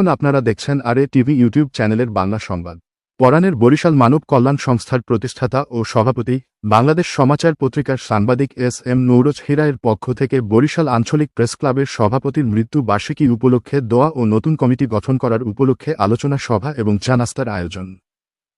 এখন আপনারা দেখছেন আর এ টিভি ইউটিউব চ্যানেলের বাংলা সংবাদ। পরাণের বরিশাল মানব কল্যাণ সংস্থার প্রতিষ্ঠাতা ও সভাপতি, বাংলাদেশ সমাচার পত্রিকার সাংবাদিক এস এম নৌরজ হিরায়ের পক্ষ থেকে বরিশাল আঞ্চলিক প্রেস ক্লাবের সভাপতির মৃত্যু বার্ষিকী উপলক্ষে দোয়া ও নতুন কমিটি গঠন করার উপলক্ষে আলোচনা সভা এবং চা নাস্তার আয়োজন।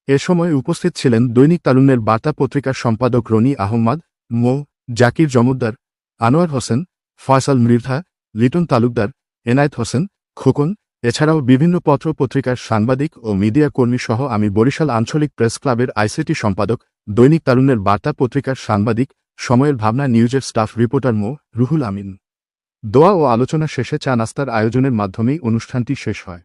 এ সময় উপস্থিত ছিলেন দৈনিক তারুণ্যের বার্তা পত্রিকার সম্পাদক রনি আহম্মদ, মো. জাকির জমুদ্দার, আনোয়ার হোসেন, ফয়সাল মৃধা লিটন তালুকদার, এনায়েত হোসেন, খোকন এছাড়াও বিভিন্ন পত্র পত্রিকার সাংবাদিক ও মিডিয়া কর্মী সহ আমি বরিশাল আঞ্চলিক প্রেস ক্লাবের আইসিটি সম্পাদক, দৈনিক তারুণের বার্তা পত্রিকার সাংবাদিক, সময়ের ভাবনা নিউজের স্টাফ রিপোর্টার মো. রুহুল আমিন। দোয়া ও আলোচনা শেষে চা নাস্তার আয়োজনের মাধ্যমেই অনুষ্ঠানটি শেষ হয়।